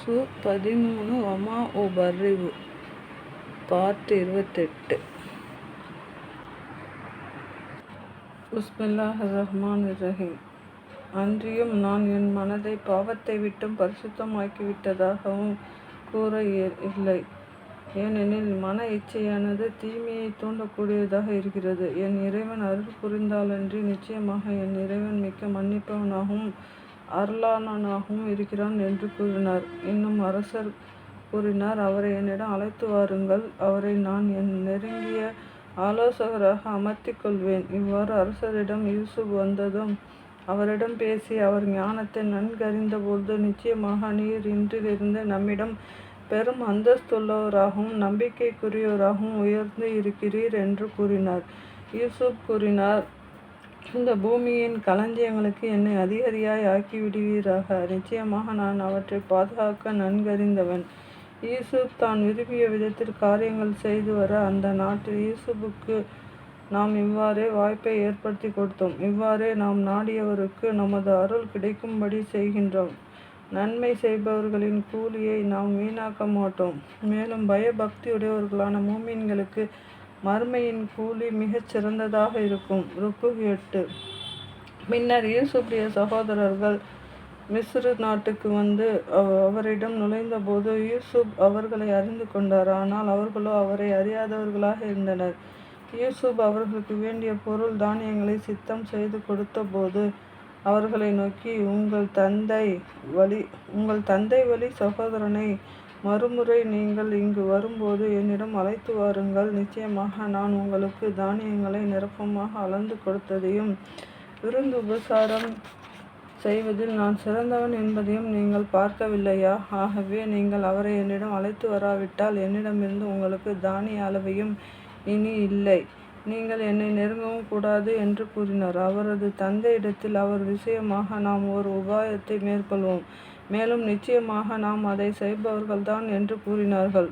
சு பதிமூணு வமா உபர்ரிவு பார்ட் இருபத்தெட்டு. பிஸ்மில்லாஹ் ரஹ்மான் ரஹீம் அன்றியும் நான் என் மனதை பாவத்தை விட்டும் பரிசுத்தமாக்கிவிட்டதாகவும் கூற இல்லை. ஏனெனில் மன இச்சையானது தீமையை தூண்டக்கூடியதாக இருக்கிறது. என் இறைவன் அருள் புரிந்தாலன்றி நிச்சயமாக என் இறைவன் மிக்க மன்னிப்பவனாகவும் அருளாளனாகவும் இருக்கிறான் என்று கூறினார். இன்னும் அரசர் கூறினார் அவரை என்னிடம் அழைத்து வாருங்கள். அவரை நான் என் நெருங்கிய ஆலோசகராக அமர்த்திக் கொள்வேன் இவ்வாறு அரசரிடம் யூசுப் வந்ததும் அவரிடம் பேசி அவர் ஞானத்தை நன்கறிந்தபோது நிச்சயமாக நீர் இன்றிலிருந்து நம்மிடம் பெரும் அந்தஸ்துள்ளவராகவும் நம்பிக்கைக்குரியவராகவும் உயர்ந்து இருக்கிறீர் என்று கூறினார். யூசுப் கூறினார் இந்த பூமியின் களஞ்சியங்களுக்கு என்னை அதிகாரியாய் ஆக்கிவிடுவீராக. நிச்சயமாக நான் அவற்றை பாதுகாக்க நன்கறிந்தவன். யூசுப் தான் விரும்பிய விதத்தில் காரியங்கள் செய்து வர அந்த நாட்டில் யூசுப்புக்கு நாம் இவ்வாறே வாய்ப்பை ஏற்படுத்தி கொடுத்தோம். இவ்வாறே நாம் நாடியவருக்கு நமது அருள் கிடைக்கும்படி செய்கின்றோம். நன்மை செய்பவர்களின் கூலியை நாம் வீணாக்க மாட்டோம். மேலும் பயபக்தியுடையவர்களான மூமீன்களுக்கு மறுமையின் கூலி மிகச் சிறந்ததாக இருக்கும். ருக்கு எட்டு பின்னர் யூசுப்புடைய சகோதரர்கள் மிஸ்ரு நாட்டுக்கு வந்து அவ- அவரிடம் நுழைந்தபோது யூசுப் அவர்களை அறிந்து கொண்டார். ஆனால் அவர்களோ அவரை அறியாதவர்களாக இருந்தனர். யூசுப் அவர்களுக்கு வேண்டிய பொருள் தானியங்களை சித்தம் செய்து கொடுத்தபோது அவர்களை நோக்கி உங்கள் தந்தை வழி உங்கள் தந்தை வழி சகோதரனை மறுமுறை நீங்கள் இங்கு வரும்போது என்னிடம் அழைத்து வாருங்கள். நிச்சயமாக நான் உங்களுக்கு தானியங்களை நிரப்பமாக அளந்து கொடுத்ததையும் விருந்து உபசாரம் செய்வதில் நான் சிறந்தவன் என்பதையும் நீங்கள் பார்க்கவில்லையா? ஆகவே நீங்கள் அவரை என்னிடம் அழைத்து வராவிட்டால் என்னிடமிருந்து உங்களுக்கு தானிய அளவையும் இனி இல்லை. நீங்கள் என்னை நெருங்கவும் கூடாது என்று கூறினார். அவரது தந்தையிடத்தில் அவர் விஷயமாக நாம் ஒரு உபாயத்தை மேற்கொள்வோம். மேலும் நிச்சயமாக நாம் அதை செய்பவர்கள்தான் என்று கூறினார்கள்.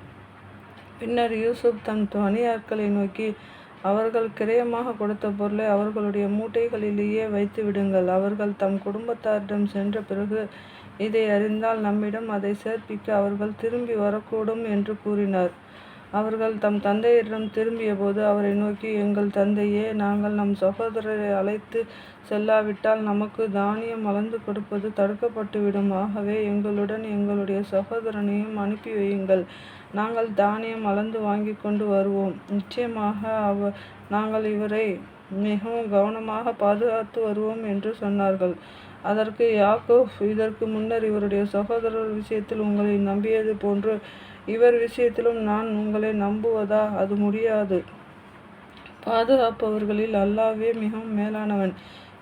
பின்னர் யூசுப் தன் துணியாட்களை நோக்கி அவர்கள் கிரயமாக கொடுத்த பொருளை அவர்களுடைய மூட்டைகளிலேயே வைத்து விடுங்கள். அவர்கள் தம் குடும்பத்தாரிடம் சென்ற பிறகு இதை அறிந்தால் நம்மிடம் அதை சேர்ப்பிக்க அவர்கள் திரும்பி வரக்கூடும் என்று கூறினார். அவர்கள் தம் தந்தையரிடம் திரும்பியபோது அவரை நோக்கி எங்கள் தந்தையே நாங்கள் நம் சகோதரரை அழைத்து செல்லாவிட்டால் நமக்கு தானியம் அளந்து கொடுப்பது தடுக்கப்பட்டுவிடும் ஆகவே எங்களுடன் எங்களுடைய சகோதரனையும் அனுப்பி வையுங்கள். நாங்கள் தானியம் அளந்து வாங்கி கொண்டு வருவோம். நிச்சயமாக அவ நாங்கள் இவரை மிகவும் கவனமாக பாதுகாத்து வருவோம் என்று சொன்னார்கள். அதற்கு யாக்கோ இதற்கு முன்னர் இவருடைய சகோதரர் விஷயத்தில் உங்களை நம்பியது போன்று இவர் விஷயத்திலும் நான் உங்களை நம்புவதா? அது முடியாது. பாதுகாப்பவர்களில் அல்லாவே மிகவும் மேலானவன்.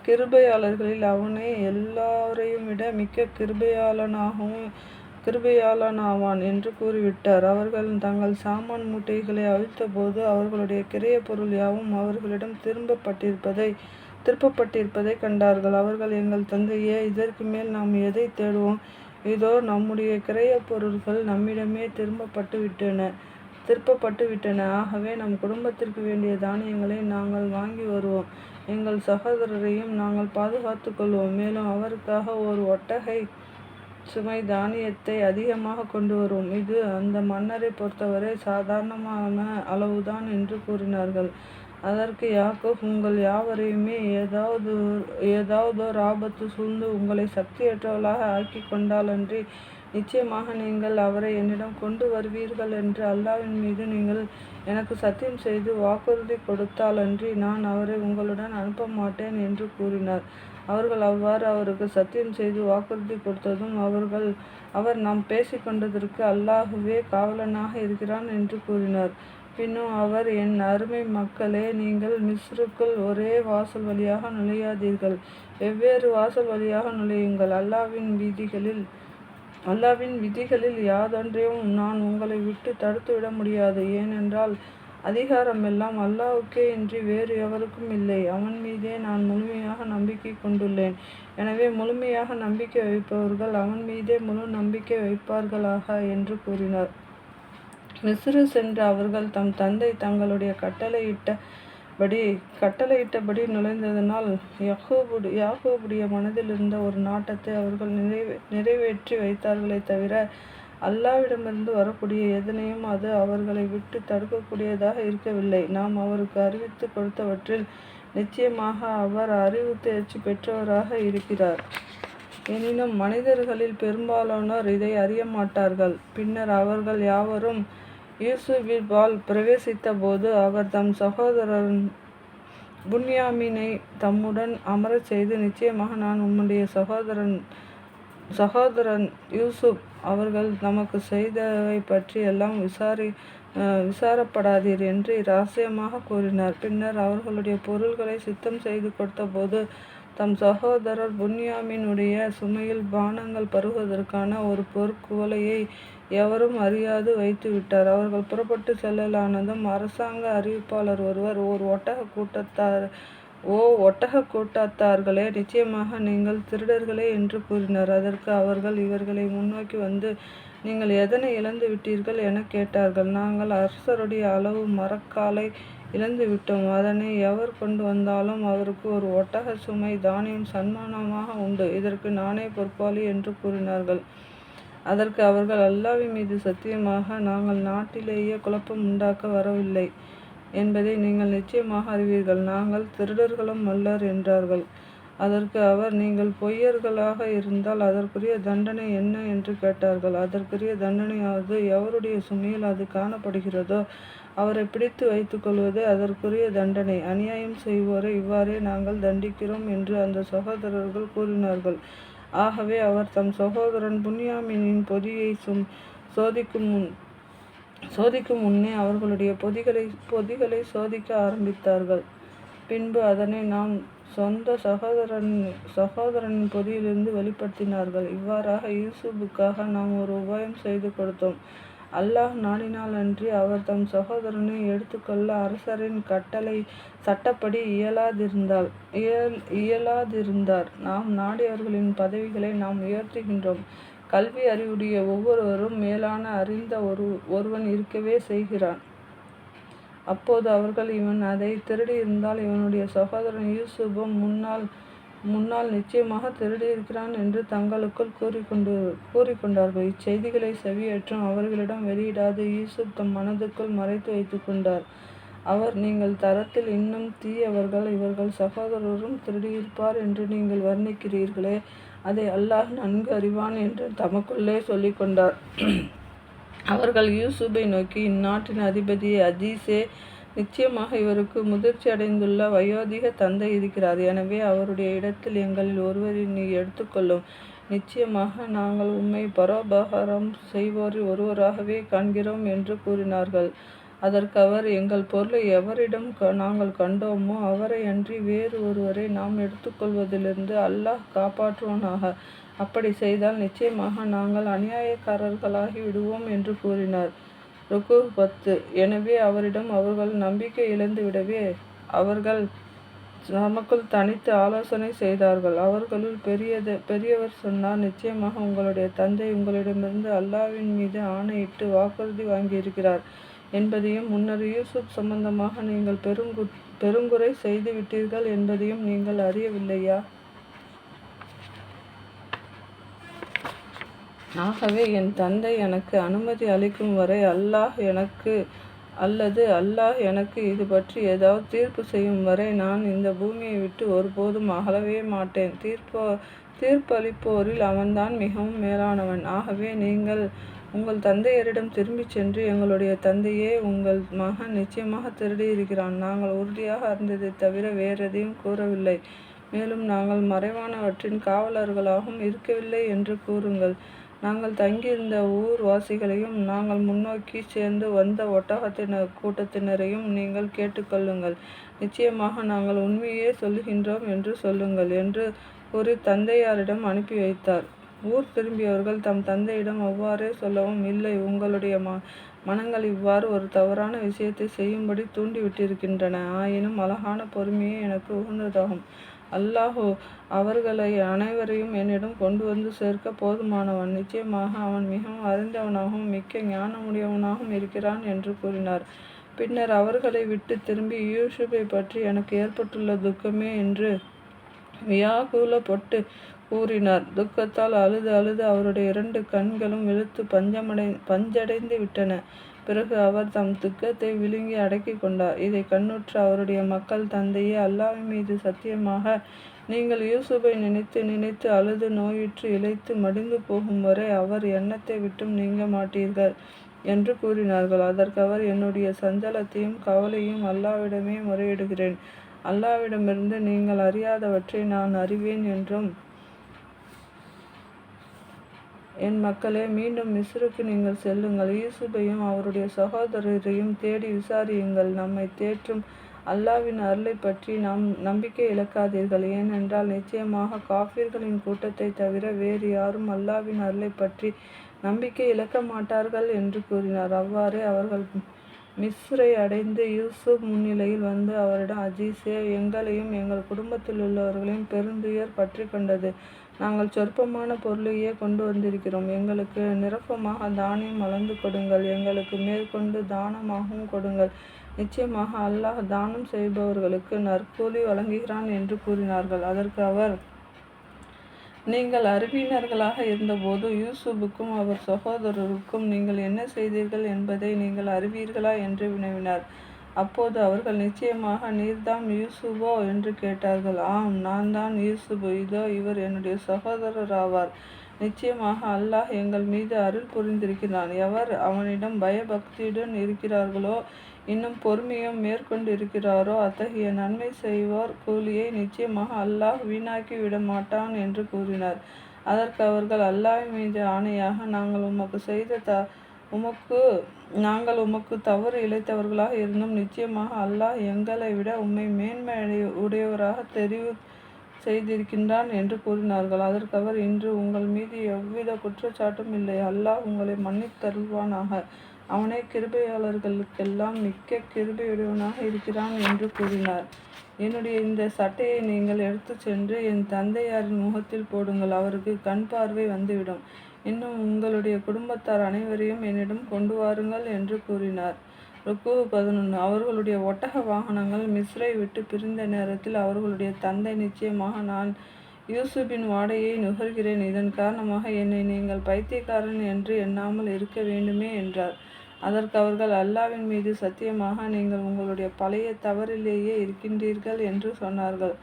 கிருபையாளர்களில் அவனை எல்லாரையும் விட மிக்க கிருபையாளனாகவும் கிருபையாளனாவான் என்று கூறிவிட்டார். அவர்கள் தங்கள் சாமான் மூட்டைகளை அவிழ்த்தபோது அவர்களுடைய கிரைய பொருள் யாவும் அவர்களிடம் திரும்பப்பட்டிருப்பதை திருப்பப்பட்டிருப்பதை கண்டார்கள். அவர்கள் எங்கள் தந்தையே இதற்கு மேல் நாம் எதை தேடுவோம்? இதோ நம்முடைய கிரைய பொருள்கள் நம்மிடமே திரும்பப்பட்டு விட்டன திருப்பப்பட்டு விட்டன ஆகவே நம் குடும்பத்திற்கு வேண்டிய தானியங்களை நாங்கள் வாங்கி வருவோம். எங்கள் சகோதரரையும் நாங்கள் பாதுகாத்து கொள்வோம். மேலும் அவருக்காக ஒரு ஒட்டகை சுமை தானியத்தை அதிகமாக கொண்டு வருவோம். இது அந்த மன்னரை பொறுத்தவரை சாதாரணமான அளவுதான் என்று கூறினார்கள். அதற்கு யாக்கோப் உங்கள் யாவரையுமே ஏதாவது ஏதாவதோர் ஆபத்து சூழ்ந்து உங்களை சக்தியற்றவளாக ஆக்கி கொண்டாலன்றி நிச்சயமாக நீங்கள் அவரை என்னிடம் கொண்டு வருவீர்கள் என்று அல்லாவின் மீது நீங்கள் எனக்கு சத்தியம் செய்து வாக்குறுதி கொடுத்தாலன்றி நான் அவரை உங்களுடன் அனுப்ப மாட்டேன் என்று கூறினார். அவர்கள் அவ்வாறு அவருக்கு சத்தியம் செய்து வாக்குறுதி கொடுத்ததும் அவர்கள் அவர் நாம் பேசிக்கொண்டதற்கு அல்லாஹுவே காவலனாக இருக்கிறான் என்று கூறினார். பின்னும் அவர் என் அருமை மக்களே நீங்கள் மிஸ்ருக்குள் ஒரே வாசல் வழியாக நுழையாதீர்கள். வெவ்வேறு வாசல் வழியாக நுழையுங்கள். அல்லாவின் விதிகளில் அல்லாவின் விதிகளில் யாதொன்றையும் நான் உங்களை விட்டு தடுத்துவிட முடியாது. ஏனென்றால் அதிகாரம் எல்லாம் அல்லாவுக்கே இன்றி வேறு எவருக்கும் இல்லை. அவன் மீதே நான் முழுமையாக நம்பிக்கை கொண்டுள்ளேன். எனவே முழுமையாக நம்பிக்கை வைப்பவர்கள் அவன் மீதே முழு நம்பிக்கை வைப்பார்களாக? என்று கூறினார். மிஸ்ரு சென்ற அவர்கள் தம் தந்தை தங்களுடைய கட்டளையிட்ட படி கட்டளையிட்டபடி நுழைந்ததனால் யகோபுடு யாகோபுடைய மனதில் இருந்த ஒரு நாட்டத்தை அவர்கள் நிறைவே நிறைவேற்றி வைத்தார்களே தவிர அல்லாவிடமிருந்து வரக்கூடிய எதனையும் அது அவர்களை விட்டு தடுக்கக்கூடியதாக இருக்கவில்லை. நாம் அவருக்கு அறிவித்து கொடுத்தவற்றில் நிச்சயமாக அவர் அறிவு தேர்ச்சி பெற்றவராக இருக்கிறார். எனினும் மனிதர்களில் பெரும்பாலானோர் இதை அறிய மாட்டார்கள். பின்னர் அவர்கள் யாவரும் யூசுபிபால் பிரவேசித்த போது அவர் தம் சகோதரன் புன்யாமினை தம்முடன் அமரச் செய்து நிச்சயமாக நான் உம்முடைய சகோதரன் சகோதரன் யூசுப் அவர்கள் நமக்கு செய்தவை பற்றி எல்லாம் விசாரி விசாரப்படாதீர் என்று ரகசியமாக கூறினார். பின்னர் அவர்களுடைய பொருள்களை சித்தம் செய்து கொடுத்தபோது தம் சகோதரர் புன்யாமினுடைய சுமையில் பானங்கள் பருகுவதற்கான ஒரு பொற்குவலையை எவரும் அறியாது வைத்துவிட்டார். அவர்கள் புறப்பட்டு செல்லலானதும் அரசாங்க அறிவிப்பாளர் ஒருவர் ஓர் ஒட்டக கூட்டத்தார் ஓ ஒட்டக கூட்டத்தார்களே நிச்சயமாக நீங்கள் திருடர்களே என்று கூறினார். அதற்கு அவர்கள் இவர்களை முன்னோக்கி வந்து நீங்கள் எதனை இழந்து விட்டீர்கள் என கேட்டார்கள். நாங்கள் அரசருடைய அளவு மரக்காலை இழந்து விட்டோம். அதனை எவர் கொண்டு வந்தாலும் அவருக்கு ஒரு ஒட்டக சுமை தானியம் சன்மானமாக உண்டு. இதற்கு நானே பொறுப்பாளி என்று கூறினார்கள். அதற்கு அவர்கள் அல்லாவின் மீது சத்தியமாக நாங்கள் நாட்டிலேயே குழப்பம் உண்டாக்க வரவில்லை என்பதை நீங்கள் நிச்சயமாக அறிவீர்கள். நாங்கள் திருடர்களும் அல்லர் என்றார்கள். அதற்கு அவர் நீங்கள் பொய்யர்களாக இருந்தால் அதற்குரிய தண்டனை என்ன? என்று கேட்டார்கள். அதற்குரிய தண்டனையாவது எவருடைய சுமையில் அது காணப்படுகிறதோ அவரை பிடித்து வைத்துக்கொள்வது அதற்குரிய தண்டனை. அநியாயம் செய்வோரை இவ்வாறே நாங்கள் தண்டிக்கிறோம் என்று அந்த சகோதரர்கள் கூறினார்கள். ஆகவே அவர் தம் சகோதரன் புன்யாமினின் பொதியை சும் சோதிக்கும் முன் சோதிக்கும் முன்னே அவர்களுடைய பொதிகளை பொதிகளை சோதிக்க ஆரம்பித்தார்கள். பின்பு அதனை நாம் சொந்த சகோதரன் சகோதரனின் பொதியிலிருந்து வெளிப்படுத்தினார்கள். இவ்வாறாக யூசுபுக்காக நாம் ஒரு உபாயம் செய்து கொடுத்தோம். அல்லாஹ் நாடினால் அன்றி அவர் தம் சகோதரனை எடுத்துக்கொள்ள அரசரின் கட்டளை சட்டப்படி இயலாதிருந்தால் இயல் இயலாதிருந்தார். நாம் நாடியவர்களின் பதவிகளை நாம் உயர்த்துகின்றோம். கல்வி அறிவுடைய ஒவ்வொருவரும் மேலான அறிந்த ஒரு ஒருவன் இருக்கவே செய்கிறான். அப்போது அவர்கள் இவன் அதை திருடியிருந்தால் இவனுடைய சகோதரன் யூசுபும் முன்னால் முன்னால் நிச்சயமாக திருடியிருக்கிறான் என்று தங்களுக்குள் கூறிக்கொண்டு கூறிக்கொண்டார்கள். இச்செய்திகளை செவியற்றும் அவர்களிடம் வெளியிடாது. யூசுப் தம் மனதுக்குள் மறைத்து வைத்து கொண்டார். அவர் நீங்கள் தரத்தில் இன்னும் தீயவர்கள் இவர்கள் சகோதரரும் திருடியிருப்பார் என்று நீங்கள் வர்ணிக்கிறீர்களே அதை அல்லாஹ் நன்கு அறிவான் என்று தமக்குள்ளே சொல்லிக்கொண்டார் அவர்கள் யூசுப்பை நோக்கி இந்நாட்டின் அதிபதி அஜீசே நிச்சயமாக இவருக்கு முதிர்ச்சி அடைந்துள்ள வயோதிக தந்தை இருக்கிறார். எனவே அவருடைய இடத்தில் எங்களில் ஒருவரை நீ எடுத்துக்கொள்ளும் நிச்சயமாக நாங்கள் உண்மை பரோபகாரம் செய்வோர் ஒருவராகவே காண்கிறோம் என்று கூறினார்கள். அதற்கு அவர் எங்கள் பொருளை எவரிடம் நாங்கள் கண்டோமோ அவரை அன்றி வேறு ஒருவரை நாம் எடுத்துக்கொள்வதிலிருந்து அல்லாஹ் காப்பாற்றுவோனாக. அப்படி செய்தால் நிச்சயமாக நாங்கள் அநியாயக்காரர்களாகி விடுவோம் என்று கூறினார். ருக்கு பத்து எனவே அவரிடம் அவர்கள் நம்பிக்கை இழந்துவிடவே அவர்கள் நமக்குள் தனித்து ஆலோசனை செய்தார்கள். அவர்களுள் பெரியது பெரியவர் சொன்னார் நிச்சயமாக உங்களுடைய தந்தை உங்களிடமிருந்து அல்லாவின் மீது ஆணையிட்டு வாக்குறுதி வாங்கியிருக்கிறார் என்பதையும் முன்னர் யூசுப் சம்பந்தமாக நீங்கள் பெருங்கு பெருங்குறை செய்து விட்டீர்கள் என்பதையும் நீங்கள் அறியவில்லையா? ஆகவே என் தந்தை எனக்கு அனுமதி அளிக்கும் வரை அல்லாஹ் எனக்கு அல்லது அல்லாஹ் எனக்கு இது பற்றி ஏதாவது தீர்ப்பு செய்யும் வரை நான் இந்த பூமியை விட்டு ஒருபோதும் அகலவே மாட்டேன். தீர்ப்போ தீர்ப்பளிப்போரில் அவன்தான் மிகவும் மேலானவன். ஆகவே நீங்கள் உங்கள் தந்தையரிடம் திரும்பிச் சென்று எங்களுடைய தந்தையே உங்கள் மகன் நிச்சயமாக திருடி இருக்கிறான் நாங்கள் உறுதியாக அறிந்ததை தவிர வேறெதையும் கூறவில்லை. மேலும் நாங்கள் மறைவானவற்றின் காவலர்களாகவும் இருக்கவில்லை என்று கூறுங்கள். நாங்கள் தங்கியிருந்த ஊர்வாசிகளையும் நாங்கள் முன்னோக்கி சேர்ந்து வந்த ஒட்டகத்தினர் கூட்டத்தினரையும் நீங்கள் கேட்டுக்கொள்ளுங்கள். நிச்சயமாக நாங்கள் உண்மையே சொல்லுகின்றோம் என்று சொல்லுங்கள் என்று கூறி தந்தையாரிடம் அனுப்பி வைத்தார். ஊர் திரும்பியவர்கள் தம் தந்தையிடம் அவ்வாறே சொல்லவும் இல்லை உங்களுடைய ம மனங்கள் இவ்வாறு ஒரு தவறான விஷயத்தை செய்யும்படி தூண்டிவிட்டிருக்கின்றன. ஆயினும் அழகான பொறுமையே எனக்கு உகந்ததாகும். அல்லாஹோ அவர்களை அனைவரையும் என்னிடம் கொண்டு வந்து சேர்க்க போதுமானவன். நிச்சயமாக அவன் மிகவும் அறிந்தவனாகவும் மிக்க ஞானமுடையவனாகவும் இருக்கிறான் என்று கூறினார். பின்னர் அவர்களை விட்டு திரும்பி யூசுஃபை பற்றி எனக்கு ஏற்பட்டுள்ள துக்கமே என்று வியாகுலப்பட்டு கூறினார். துக்கத்தால் அழுது அழுது அவருடைய இரண்டு கண்களும் இழுத்து பஞ்சமடை பஞ்சடைந்து விட்டன. பிறகு அவர் தம் துக்கத்தை விழுங்கி அடக்கி கொண்டார். இதை கண்ணுற்ற அவருடைய மக்கள் தந்தையே அல்லாவின் மீது சத்தியமாக நீங்கள் யூசுபை நினைத்து நினைத்து அழுது நோயுற்று இழைத்து மடிந்து போகும் வரை அவர் எண்ணத்தை விட்டும் நீங்க மாட்டீர்கள் என்று கூறினார்கள். அதற்கு அவர் என்னுடைய சஞ்சலத்தையும் கவலையும் அல்லாவிடமே முறையிடுகிறேன். அல்லாவிடமிருந்து நீங்கள் அறியாதவற்றை நான் அறிவேன் என்றும் என் மக்களே மீண்டும் மிஸ்ருக்கு நீங்கள் செல்லுங்கள். யூசுபையும் அவருடைய சகோதரரையும் தேடி விசாரியுங்கள். நம்மை தேற்றும் அல்லாவின் அருளை பற்றி நாம் நம்பிக்கை இழக்காதீர்கள். ஏனென்றால் நிச்சயமாக காஃபிர்களின் கூட்டத்தை தவிர வேறு யாரும் அல்லாவின் அருளை பற்றி நம்பிக்கை இழக்க மாட்டார்கள் என்று கூறினார். அவ்வாறே அவர்கள் மிஸ்ரை அடைந்து யூசுப் முன்னிலையில் வந்து அவரிடம் அஜீசே எங்களையும் எங்கள் குடும்பத்தில் உள்ளவர்களையும் பெருந்துயர் பற்றி கொண்டது. நாங்கள் சொற்பமான பொருளையே கொண்டு வந்திருக்கிறோம். எங்களுக்கு நிரப்பமாக தானியம் வளர்ந்து கொடுங்கள். எங்களுக்கு மேற்கொண்டு தானமாகவும் கொடுங்கள். நிச்சயமாக அல்லாஹ் தானம் செய்பவர்களுக்கு நற்கூலி வழங்குகிறான் என்று கூறினார்கள். அதற்கு அவர் நீங்கள் அறிவியினர்களாக இருந்தபோது யூசுஃபுக்கும் அவர் சகோதரருக்கும் நீங்கள் என்ன செய்தீர்கள் என்பதை நீங்கள் அறிவீர்களா? என்று வினவினார். அப்போது அவர்கள் நிச்சயமாக நீர்தாம் யூசுபோ என்று கேட்டார்கள். ஆம் நான் தான் யூசுபு இதோ இவர் என்னுடைய சகோதரர் ஆவார் நிச்சயமாக அல்லாஹ் எங்கள் மீது அருள் புரிந்திருக்கிறான். எவர் அவனிடம் பயபக்தியுடன் இருக்கிறார்களோ இன்னும் பொறுமையும் மேற்கொண்டு இருக்கிறாரோ அத்தகைய நன்மை செய்வோர் கூலியை நிச்சயமாக அல்லாஹ் வீணாக்கி விட மாட்டான் என்று கூறினார். அதற்கு அவர்கள் அல்லாஹ் மீது ஆணையாக நாங்கள் உமக்கு செய்த த உமக்கு நாங்கள் உமக்கு தவறு இழைத்தவர்களாக இருந்தும் நிச்சயமாக அல்லாஹ் எங்களை விட உம்மை மேன்மை உடையவராக தெரிவு செய்திருக்கின்றான் என்று கூறினார்கள். அதற்கு அவர் இன்று உங்கள் மீது எவ்வித குற்றச்சாட்டும் இல்லை. அல்லாஹ் உங்களை மன்னித்தருள்வானாக. அவனே கிருபையாளர்களுக்கெல்லாம் மிக்க கிருபையுடையவனாக இருக்கிறான் என்று கூறினார். என்னுடைய இந்த சட்டையை நீங்கள் எடுத்து சென்று என் தந்தையாரின் முகத்தில் போடுங்கள். அவருக்கு கண் பார்வை வந்துவிடும். இன்னும் உங்களுடைய குடும்பத்தார் அனைவரையும் என்னிடம் கொண்டு வாருங்கள் என்று கூறினார். ருக்கு பதினொன்று அவர்களுடைய ஒட்டக வாகனங்கள் மிஸ்ரை விட்டு பிரிந்த நேரத்தில் அவர்களுடைய தந்தை நிச்சயமாக நான் யூசுப்பின் வாடையை நுகர்கிறேன். இதன் காரணமாக என்னை நீங்கள் பைத்தியக்காரன் என்று எண்ணாமல் இருக்க வேண்டுமே என்றார். அதற்கு அவர்கள் அல்லாவின் மீது சத்தியமாக நீங்கள் உங்களுடைய பழைய தவறிலேயே இருக்கின்றீர்கள் என்று சொன்னார்கள்.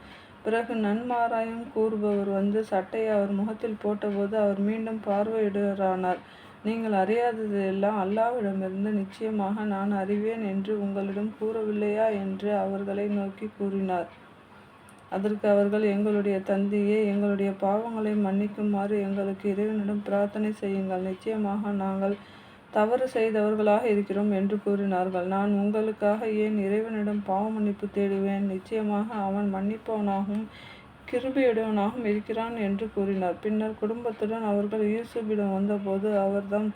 பிறகு நன்மாராயம் கூறுபவர் வந்து சட்டையை அவர் முகத்தில் போட்டபோது அவர் மீண்டும் பார்வையிடுகிறானார். நீங்கள் அறியாதது எல்லாம் அல்லாவிடமிருந்து நிச்சயமாக நான் அறிவேன் என்று உங்களிடம் கூறவில்லையா என்று அவர்களை நோக்கி கூறினார். அதற்கு அவர்கள் எங்களுடைய தந்தையே எங்களுடைய பாவங்களை மன்னிக்குமாறு எங்களுக்கு இறைவனிடம் பிரார்த்தனை செய்யுங்கள். நிச்சயமாக நாங்கள் தவறு செய்தவர்களாக இருக்கிறோம் என்று கூறினார்கள். நான் உங்களுக்காக ஏன் இறைவனிடம் பாவ மன்னிப்பு தேடுவேன்? நிச்சயமாக அவன் மன்னிப்பவனாகவும் கிருபியுடையவனாகவும் இருக்கிறான் என்று கூறினார். பின்னர் குடும்பத்துடன் அவர்கள் யூசுபிடம் வந்தபோது அவர்தம்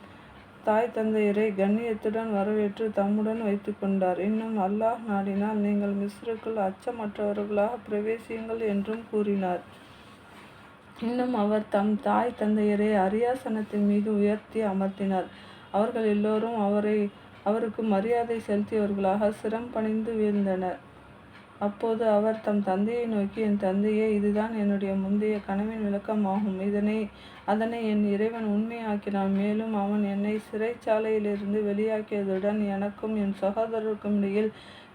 தாய் தந்தையரை கண்ணியத்துடன் வரவேற்று தம்முடன் வைத்து கொண்டார். இன்னும் அல்லாஹ் நாடினால் நீங்கள் மிஸ்ருக்குள் அச்சமற்றவர்களாக பிரவேசியுங்கள் என்றும் கூறினார். இன்னும் அவர் தம் தாய் தந்தையரை அரியாசனத்தின் மீது உயர்த்தி அமர்த்தினார். அவர்கள் எல்லோரும் அவரை அவருக்கு மரியாதை செலுத்தியவர்களாக சிரம் பணிந்து வீழ்ந்தனர். அப்போது அவர் தம் தந்தையை நோக்கி என் தந்தையே இதுதான் என்னுடைய முந்தைய கனவின் விளக்கமாகும். இதனை அதனை என் இறைவன் உண்மையாக்கினான். மேலும் அவன் என்னை சிறைச்சாலையிலிருந்து வெளியாக்கியதுடன் எனக்கும் என் சகோதரருக்கும் இடையில்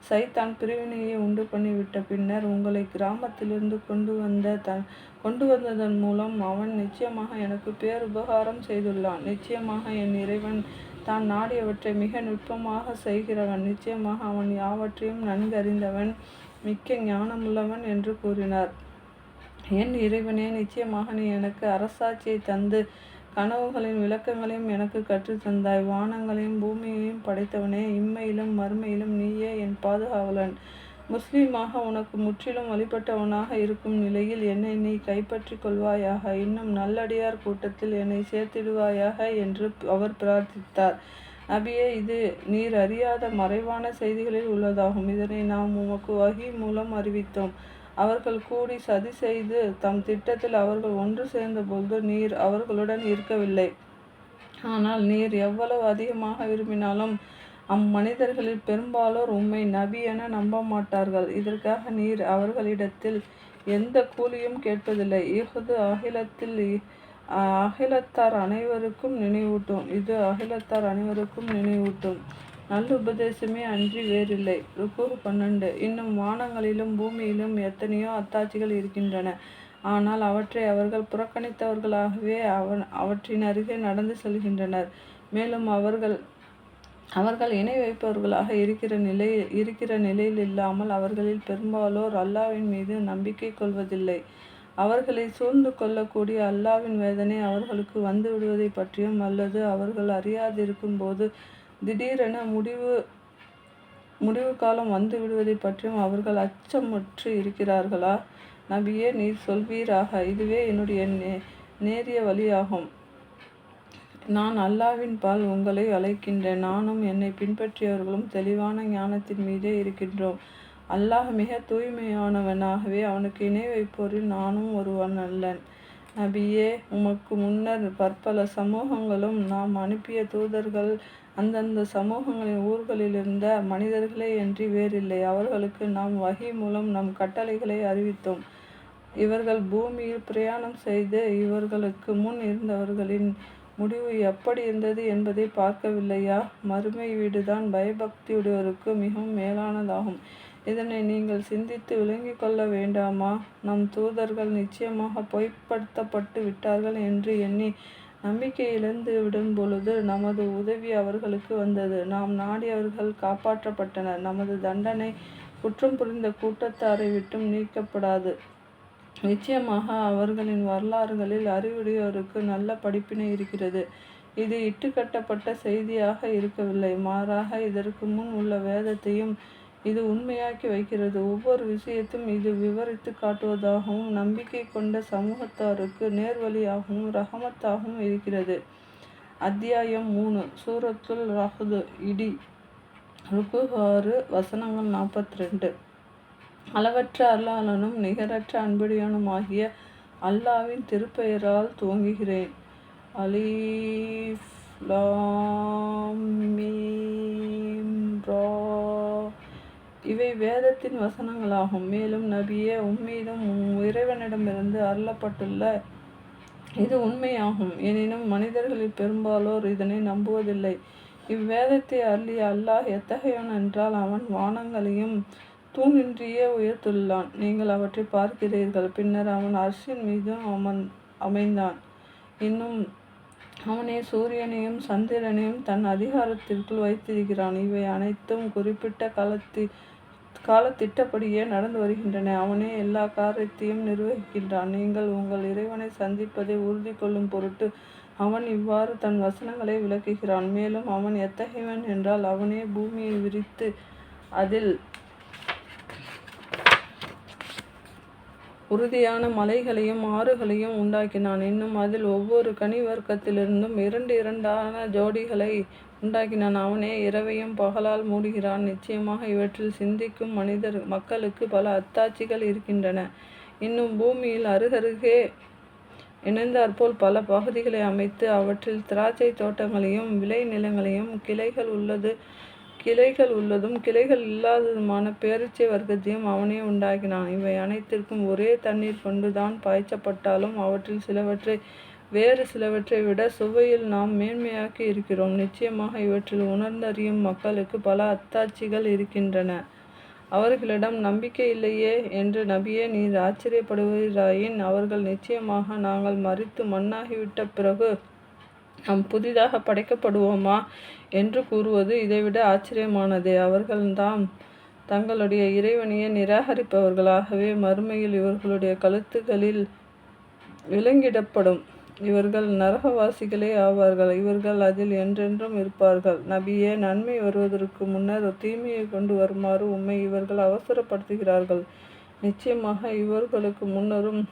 சைத்தான் பிரிவினையை உண்டு பண்ணிவிட்ட பின்னர் உங்களை கிராமத்திலிருந்து கொண்டு வந்த தன் கொண்டு வந்ததன் மூலம் அவன் நிச்சயமாக எனக்கு பேருபகாரம் செய்துள்ளான். நிச்சயமாக என் இறைவன் தான் நாடியவற்றை மிக நுட்பமாக செய்கிறவன். நிச்சயமாக அவன் யாவற்றையும் நன்கறிந்தவன் மிக்க ஞானமுள்ளவன் என்று கூறினார். என் இறைவனே நிச்சயமாக நீ எனக்கு அரசாட்சியை தந்து கனவுகளின் விளக்கங்களையும் எனக்கு கற்றுத்தந்தாய் வானங்களையும் பூமியையும் படைத்தவனே இம்மையிலும் மறுமையிலும் நீயே என் பாதுகாவலன். முஸ்லீமாக உனக்கு முற்றிலும் வழிபட்டவனாக இருக்கும் நிலையில் என்னை நீ கைப்பற்றி கொள்வாயாக. இன்னும் நல்லடியார் கூட்டத்தில் என்னை சேர்த்திடுவாயாக என்று அவர் பிரார்த்தித்தார். நபியே இது நீர் அறியாத மறைவான செய்திகளில் உள்ளதாகும். இதனை நாம் உமக்கு வகி மூலம் அறிவித்தோம். அவர்கள் கூடி சதி செய்து தம் திட்டத்தில் அவர்கள் ஒன்று சேர்ந்தபோது நீர் அவர்களுடன் இருக்கவில்லை. ஆனால் நீர் எவ்வளவு அதிகமாக விரும்பினாலும் அம்மனிதர்களில் பெரும்பாலோர் உம்மை நபி என நம்ப மாட்டார்கள் இதற்காக நீர் அவர்களிடத்தில் எந்த கூலியும் கேட்பதில்லை. இஃது அகிலத்தில் அகிலத்தார் அனைவருக்கும் நினைவூட்டும். இது அகிலத்தார் அனைவருக்கும் நினைவூட்டும். நல்லுபதேசமே அன்றி வேறில்லை. ருக்கு பன்னெண்டு. இன்னும் வானங்களிலும் பூமியிலும் எத்தனையோ அத்தாட்சிகள் இருக்கின்றன. ஆனால் அவற்றை அவர்கள் புறக்கணித்தவர்களாகவே அவன் அவற்றின் அருகே நடந்து செல்கின்றனர். மேலும் அவர்கள் அவர்கள் இணை வைப்பவர்களாக இருக்கிற நிலை இருக்கிற நிலையில் இல்லாமல் அவர்களில் பெரும்பாலோர் அல்லாவின் மீது நம்பிக்கை கொள்வதில்லை. அவர்களை சூழ்ந்து கொள்ளக்கூடிய அல்லாவின் வேதனை அவர்களுக்கு வந்து விடுவதை பற்றியும் அல்லது அவர்கள் அறியாதிருக்கும் போது திடீரென முடிவு முடிவு காலம் வந்து விடுவதை பற்றியும் அவர்கள் அச்சமுற்று இருக்கிறார்களா? நபியே நீர் சொல்வீராக. இதுவே என்னுடைய நே நேரிய வழியாகும். நான் அல்லாவின் பால் உங்களை அழைக்கின்றேன். நானும் என்னை பின்பற்றியவர்களும் தெளிவான ஞானத்தின் மீதே இருக்கின்றோம். அல்லாஹ் மிக தூய்மையானவனாகவே அவனுக்கு இணை வைப்போரில் நானும் ஒருவன் அல்லன். நபியே உமக்கு முன்னர் பற்பல சமூகங்களும் நாம் அனுப்பிய தூதர்கள் அந்தந்த சமூகங்களின் ஊர்களில் இருந்த மனிதர்களே என்று வேறில்லை. அவர்களுக்கு நாம் வகி மூலம் நம் கட்டளைகளை அறிவித்தோம். இவர்கள் பூமியில் பிரயாணம் செய்து இவர்களுக்கு முன் இருந்தவர்களின் முடிவு எப்படி இருந்தது என்பதை பார்க்கவில்லையா? மறுமை வீடுதான் பயபக்தியுடையோருக்கு மிகவும் மேலானதாகும். இதனை நீங்கள் சிந்தித்து விளங்கிக் கொள்ள வேண்டாமா? நம் தூதர்கள் நிச்சயமாக பொய்ப்படுத்தப்பட்டு விட்டார்கள் என்று எண்ணி நம்பிக்கை இழந்து விடும் பொழுது நமது உதவி அவர்களுக்கு வந்தது. நாம் நாடியவர்கள் காப்பாற்றப்பட்டனர். நமது தண்டனை குற்றம் புரிந்த கூட்டத்தாரை விட்டும் நீக்கப்படாது. நிச்சயமாக அவர்களின் வரலாறுகளில் அறிவுடையோருக்கு நல்ல படிப்பினை இருக்கிறது. இது இட்டுக்கட்டப்பட்ட செய்தியாக இருக்கவில்லை. மாறாக இதற்கு முன் உள்ள வேதத்தையும் இது உண்மையாக்கி வைக்கிறது. ஒவ்வொரு விஷயத்தும் இது விவரித்து காட்டுவதாகவும் நம்பிக்கை கொண்ட சமூகத்தாருக்கு நேர்வழியாகவும் ரஹமத்தாகவும் இருக்கிறது. அத்தியாயம் மூணு சூரத்துல் ரஹது இடி ருக்கு ஆறு வசனங்கள் நாற்பத்தி ரெண்டு அளவற்ற அல்லாளனும் நிகரற்ற அன்புடையனுமாகிய அல்லாவின் திருப்பெயரால் துவங்குகிறேன். அலீஃப் இவை வேதத்தின் வசனங்களாகும். மேலும் நபியே உம்மீதும் இறைவனிடமிருந்து அருளப்பட்டுள்ள இது உண்மையாகும். எனினும் மனிதர்களில் பெரும்பாலோர் இதனை நம்புவதில்லை. இவ்வேதத்தை அருளிய அல்லாஹ் எத்தகையவன் என்றால் அவன் வானங்களையும் தூணின்றியே உயர்த்துள்ளான். நீங்கள் அவற்றை பார்க்கிறீர்கள். பின்னர் அவன் அரசின் மீதும் அமன் அமைந்தான். இன்னும் அவனே சூரியனையும் சந்திரனையும் தன் அதிகாரத்திற்குள் வைத்திருக்கிறான். இவை அனைத்தும் குறிப்பிட்ட காலத்தி காலத்திட்டப்படியே நடந்து வருகின்றன. அவனே எல்லா காரியத்தையும் நிர்வகிக்கின்றான். நீங்கள் உங்கள் இறைவனை சந்திப்பதை உறுதி கொள்ளும் பொருட்டு அவன் இவ்வாறு தன் வசனங்களை விளக்குகிறான். மேலும் அவன் எத்தகையவன் என்றால் அவனே பூமியை விரித்து அதில் உறுதியான மலைகளையும் ஆறுகளையும் உண்டாக்கினான். இன்னும் அதில் ஒவ்வொரு கனி வர்க்கத்திலிருந்தும் இரண்டு இரண்டான ஜோடிகளை உண்டாக்கினான். அவனே இரவையும் பகலால் மூடுகிறான். நிச்சயமாக இவற்றில் சிந்திக்கும் மனிதர் மக்களுக்கு பல அத்தாட்சிகள் இருக்கின்றன. இன்னும் பூமியில் அருகருகே இணைந்தாற்போல் பல பகுதிகளை அமைத்து அவற்றில் திராட்சை தோட்டங்களையும் விளை நிலங்களையும் கிளைகள் உள்ளது. கிளைகள் உள்ளதும் கிளைகள் இல்லாததுமான பேரீச்சை வர்க்கத்தையும் அவனே உண்டாக்கினான். இவை அனைத்திற்கும் ஒரே தண்ணீர் கொண்டுதான் பாய்ச்சப்பட்டாலும் அவற்றில் சிலவற்றை வேறு சிலவற்றை விட சுவையில் நாம் மேன்மையாக்கி இருக்கிறோம். நிச்சயமாக இவற்றில் உணர்ந்தறியும் மக்களுக்கு பல அத்தாட்சிகள் இருக்கின்றன. அவர்களிடம் நம்பிக்கை இல்லையே என்று நபியே நீர் ஆச்சரியப்படுவதாயின் அவர்கள் நிச்சயமாக நாங்கள் மறித்து மண்ணாகிவிட்ட பிறகு நாம் புதிதாக படைக்கப்படுவோமா? என்று கூறுவது இதைவிட ஆச்சரியமானதே. அவர்கள்தாம் தங்களுடைய இறைவனையை நிராகரிப்பவர்களாகவே மறுமையில் இவர்களுடைய கழுத்துகளில் விலங்கிடப்படும் இவர்கள் நரகவாசிகளே ஆவார்கள். இவர்கள் அதில் என்றென்றும் இருப்பார்கள். நபியே நன்மை வருவதற்கு முன்னர் தீமையை கொண்டு வருமாறு உம்மை இவர்கள் அவசரப்படுத்துகிறார்கள். நிச்சயமாக இவர்களுக்கு முன்னரும்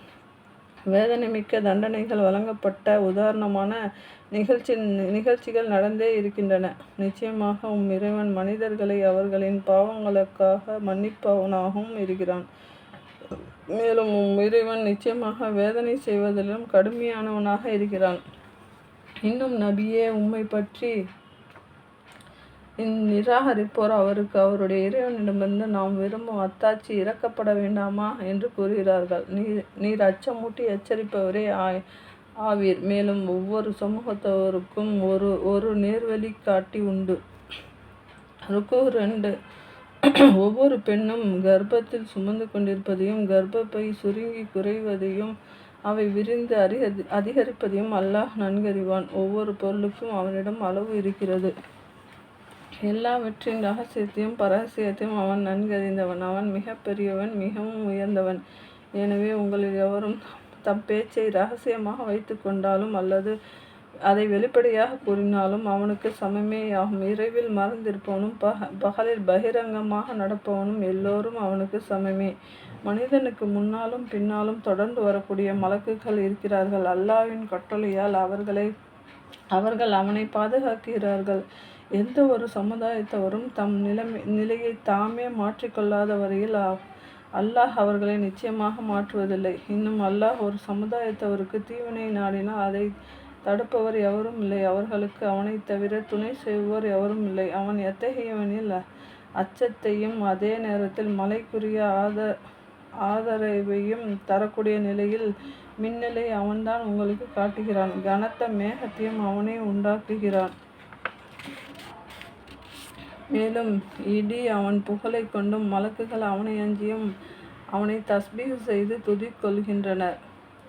வேதனைமிக்க தண்டனைகள் வழங்கப்பட்ட உதாரணமான நிகழ்ச்சி நிகழ்ச்சிகள் நடந்தே இருக்கின்றன. நிச்சயமாக உம் இறைவன் மனிதர்களை அவர்களின் பாவங்களுக்காக மன்னிப்பவனாகவும் இருக்கிறான். மேலும் உம் இறைவன் நிச்சயமாக வேதனை செய்வதிலும் கடுமையானவனாக இருக்கிறான். இன்னும் நபியே உம்மை பற்றி நிராகரிப்போர் அவருக்கு அவருடைய இறைவனிடமிருந்து நாம் விரும்பும் அத்தாட்சி இறக்கப்பட வேண்டாமா என்று கூறுகிறார்கள். நீர் நீர் அச்சமூட்டி எச்சரிப்பவரே ஆய் ஆவீர். மேலும் ஒவ்வொரு சமூகத்தவருக்கும் ஒரு ஒரு நேர்வழி காட்டி உண்டு. ருக்கு ரெண்டு. ஒவ்வொரு பெண்ணும் கர்ப்பத்தில் சுமந்து கொண்டிருப்பதையும் கர்ப்பப்பை சுருங்கி குறைவதையும் அவை விரிந்து அதிக அதிகரிப்பதையும் அல்லாஹ் நன்கறிவான். ஒவ்வொரு பொருளுக்கும் அவனிடம் அளவு இருக்கிறது. எல்லாவற்றின் ரகசியத்தையும் பரகசியத்தையும் அவன் நன்கறிந்தவன். அவன் மிக பெரியவன் மிகவும் உயர்ந்தவன். எனவே உங்களில் எவரும் தம் பேச்சை ரகசியமாக வைத்து கொண்டாலும் அல்லது அதை வெளிப்படையாக கூறினாலும் அவனுக்கு சமமேயாகும். இரவில் மறந்திருப்பவனும் பக பகலில் பகிரங்கமாக நடப்பவனும் எல்லோரும் அவனுக்கு சமமே. மனிதனுக்கு முன்னாலும் பின்னாலும் தொடர்ந்து வரக்கூடிய மலக்குகள் இருக்கிறார்கள். அல்லாவின் கட்டளையால் அவர்களை அவர்கள் அவனை பாதுகாக்கிறார்கள். எந்த ஒரு சமுதாயத்தவரும் தம் நிலைமை நிலையை தாமே மாற்றிக்கொள்ளாத வரையில் அல்லாஹ் அவர்களை நிச்சயமாக மாற்றுவதில்லை. இன்னும் அல்லாஹ் ஒரு சமுதாயத்தவருக்கு தீவினை நாடினால் அதை தடுப்பவர் எவரும் இல்லை. அவர்களுக்கு அவனை தவிர துணை செய்வோர் எவரும் இல்லை. அவன் எத்தகையவனில் அச்சத்தையும் அதே நேரத்தில் மலைக்குரிய ஆத ஆதரவையும் தரக்கூடிய நிலையில் மின்னலை அவன்தான் உங்களுக்கு காட்டுகிறான். கனத்த மேகத்தையும் அவனே உண்டாக்குகிறான். மேலும் இடி அவன் புகழை கொண்டும் மலக்குகள் அவனை அஞ்சியும் அவனை தஸ்பீக செய்து துதிக்கொள்கின்றனர்.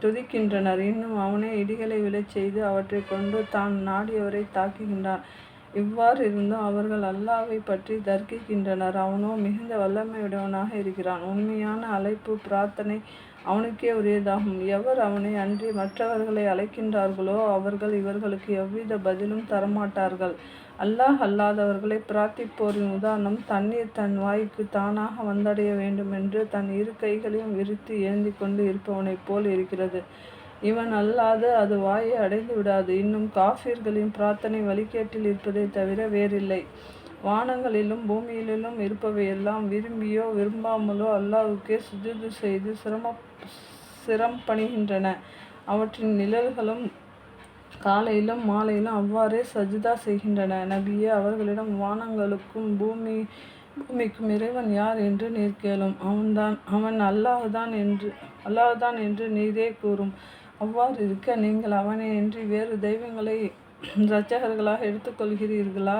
துதிக்கின்றனர். இன்னும் அவனே இடிகளை விழச் செய்து அவற்றை கொண்டு தான் நாடியவரை தாக்குகின்றான். இவ்வாறு இருந்தும் அவர்கள் அல்லாவை பற்றி தர்க்கிக்கின்றனர். அவனோ மிகுந்த வல்லமையுடையவனாக இருக்கிறான். உண்மையான அழைப்பு பிரார்த்தனை அவனுக்கே உரியதாகும். எவர் அவனை அன்றி மற்றவர்களை அழைக்கின்றார்களோ அவர்கள் இவர்களுக்கு எவ்வித பதிலும் தரமாட்டார்கள். அல்லாஹ் அல்லாதவர்களை பிரார்த்திப்போரின் உதாரணம் தண்ணீர் தன் வாய்க்கு தானாக வந்தடைய வேண்டுமென்று தன் இரு கைகளையும் விரித்து ஏந்தி கொண்டு இருப்பவனைப் போல் இருக்கிறது. இவன் அல்லாது அது வாயை அடைந்து விடாது. இன்னும் காஃபிர்களின் பிரார்த்தனை வழிகேட்டில் இருப்பதை தவிர வேறில்லை. வானங்களிலும் பூமியிலும் இருப்பவையெல்லாம் விரும்பியோ விரும்பாமலோ அல்லாவுக்கே சுஜுது செய்து சிரம சிரம் பணிகின்றன. அவற்றின் நிழல்களும் காலையிலும் மாலையிலும் அவ்வாறே சஜிதா செய்கின்றன. நபியே அவர்களிடம் வானங்களுக்கும் பூமி பூமிக்கும் இறைவன் யார் என்று நீர் கேளும். அவன்தான் அவன் அல்லாஹுதான் என்று அல்லாஹுதான் என்று நீரே கூறும். அவ்வாறு இருக்க நீங்கள் அவனை என்று வேறு தெய்வங்களை இரட்சகர்களாக எடுத்துக்கொள்கிறீர்களா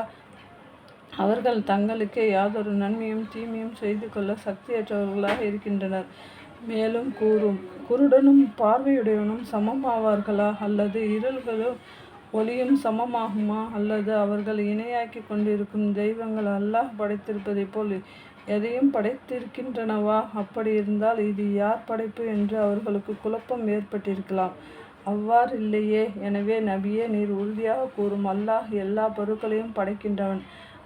அவர்கள் தங்களுக்கே யாதொரு நன்மையும் தீமையும் செய்து கொள்ள சக்தியற்றவர்களாக இருக்கின்றனர். மேலும் கூறும் குருடனும் பார்வையுடையவனும் சமமாவார்களா? அல்லது இருள்களும் ஒளியும் சமமாகுமா? அல்லது அவர்கள் இணையாக்கி கொண்டிருக்கும் தெய்வங்கள் அல்லாஹ் படைத்திருப்பதைப் போல் எதையும் படைத்திருக்கின்றனவா? அப்படி இருந்தால் இது யார் படைப்பு என்று அவர்களுக்கு குழப்பம் ஏற்பட்டிருக்கலாம். அவ்வாறு இல்லையே. எனவே நபியே நீர் உறுதியாக கூறும். அல்லாஹ் எல்லா பொருட்களையும் படைக்கின்றவன்.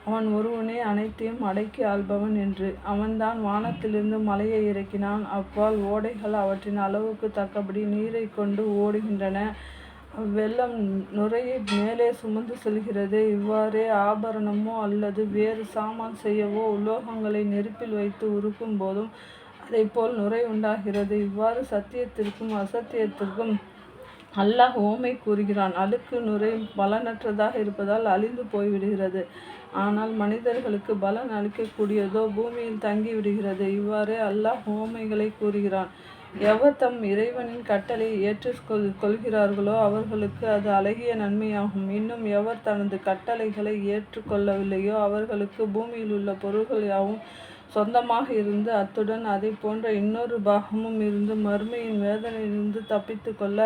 அவன் ஒருவனே அனைத்தையும் அடக்கி ஆள்பவன் என்று. அவன்தான் வானத்திலிருந்து மலையை இறக்கினான். அப்பால் ஓடைகள் அவற்றின் அளவுக்கு தக்கபடி நீரை கொண்டு ஓடுகின்றன. வெள்ளம் நுரையை மேலே சுமந்து செல்கிறது. இவ்வாறே ஆபரணமோ அல்லது வேறு சாமான் செய்யவோ உலோகங்களை நெருப்பில் வைத்து உருக்கும் போதும் போல் நுரை உண்டாகிறது. இவ்வாறு சத்தியத்திற்கும் அசத்தியத்திற்கும் அல்லாஹ் ஓமை கூறுகிறான். அழுக்கு நுரை பலனற்றதாக இருப்பதால் அழிந்து போய்விடுகிறது. ஆனால் மனிதர்களுக்கு பலன் அளிக்கக்கூடியதோ பூமியில் தங்கிவிடுகிறது. இவ்வாறு அல்லாஹ் ஹோமைகளை கூறுகிறான். எவர் தம் இறைவனின் கட்டளை ஏற்றுக்கொள் கொள்கிறார்களோ அவர்களுக்கு அது அழகிய நன்மையாகும். இன்னும் எவர் தனது கட்டளைகளை ஏற்றுக்கொள்ளவில்லையோ அவர்களுக்கு பூமியில் உள்ள பொருள்கள் யாவும் சொந்தமாக இருந்து அத்துடன் அதை போன்ற இன்னொரு பாகமும் இருந்து மறுமையின் வேதனையிலிருந்து தப்பித்து கொள்ள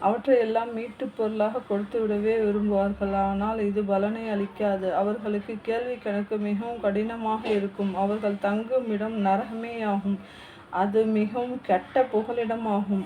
அவற்றையெல்லாம் மீட்டுப் பொருளாக கொடுத்துவிடவே விரும்புவார்கள். ஆனால் இது பலனை அளிக்காது. அவர்களுக்கு கேள்வி கணக்கு மிகவும் கடினமாக இருக்கும். அவர்கள் தங்கும் இடம் நரகமேயாகும். அது மிகவும் கெட்ட புகலிடமாகும்.